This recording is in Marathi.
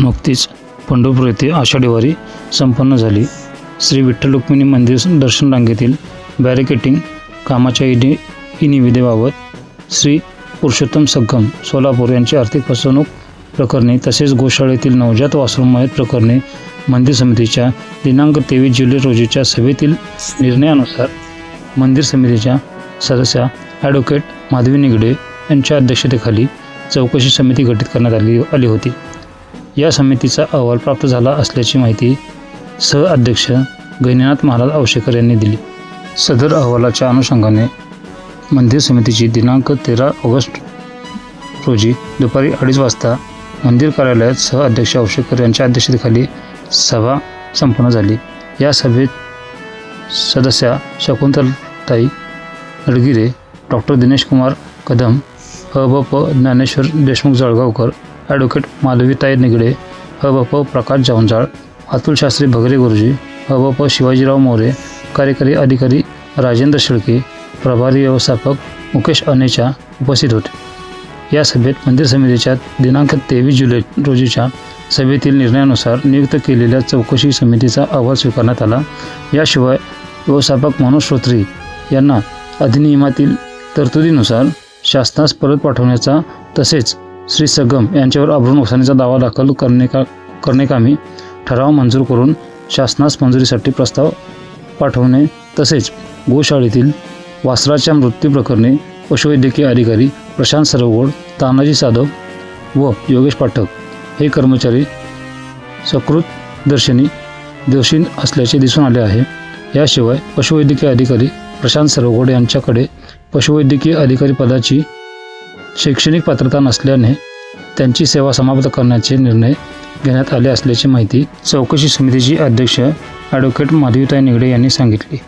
नुकतीच पंढरपूर येथे आषाढी वारी संपन्न झाली. श्री विठ्ठल रुक्मिणी मंदिर दर्शन रांगेतील बॅरिकेटिंग कामाच्या इनि इनिविदेबाबत श्री पुरुषोत्तम सग्गम सोलापूर यांची आर्थिक फसवणूक प्रकरणी तसेच गोशाळेतील नवजात वासरू मयत प्रकरणी मंदिर समितीच्या दिनांक तेवीस जुलै रोजीच्या सभेतील निर्णयानुसार मंदिर समितीच्या सदस्या ॲडव्होकेट माधवी निगडे यांच्या अध्यक्षतेखाली चौकशी समिती गठीत करण्यात आली आली होती. या समितीचा अहवाल प्राप्त झाला असल्याची माहिती सहअध्यक्ष गैनीनाथ महाराज औशेकर यांनी दिली. सदर अहवालाच्या अनुषंगाने मंदिर समितीची दिनांक तेरा ऑगस्ट रोजी दुपारी अडीच वाजता मंदिर कार्यालयात सहअध्यक्ष औशेकर यांच्या अध्यक्षतेखाली सभा संपन्न झाली. या सभेत सदस्या शकुंतलताई अडगिरे डॉक्टर दिनेश कुमार कदम ह ब प ज्ञानेश्वर देशमुख जळगावकर ॲडव्होकेट माधवीताई निगडे ह ब प प्रकाश जावंजाळ अतुल शास्त्री भगरे गुरुजी ह ब प शिवाजीराव मोरे कार्यकारी अधिकारी राजेंद्र शेळके प्रभारी व्यवस्थापक मुकेश अनेचा उपस्थित होते. या सभेत मंदिर समितीच्या दिनांक तेवीस जुलै रोजीच्या सभेतील निर्णयानुसार नियुक्त केलेल्या चौकशी समितीचा अहवाल स्वीकारण्यात आला. याशिवाय व्यवस्थापक मनोज श्रोत्री यांना अधिनियमातील तरतुदीनुसार शासनास परत पाठवण्याचा तसेच श्री सगम यांच्यावर अभ्रून नुकसानीचा दावा दाखल करणे का करण्याकामी ठराव मंजूर करून शासनास मंजुरीसाठी प्रस्ताव पाठवणे तसेच गोशाळेतील वासराच्या मृत्यूप्रकरणी पशुवैद्यकीय अधिकारी प्रशांत सरवगोड तानाजी साधव व योगेश पाठक हे कर्मचारी सकृत दर्शनी दोषी असल्याचे दिसून आले आहे. याशिवाय पशुवैद्यकीय अधिकारी प्रशांत सरवगोड यांच्याकडे पशुवैद्यकीय अधिकारी पदाची शैक्षणिक पात्रता नसल्याने त्यांची सेवा समाप्त करण्याचे निर्णय घेण्यात आले असल्याची माहिती चौकशी समितीची अध्यक्ष ॲडव्होकेट माधवीताई निगडे यांनी सांगितली.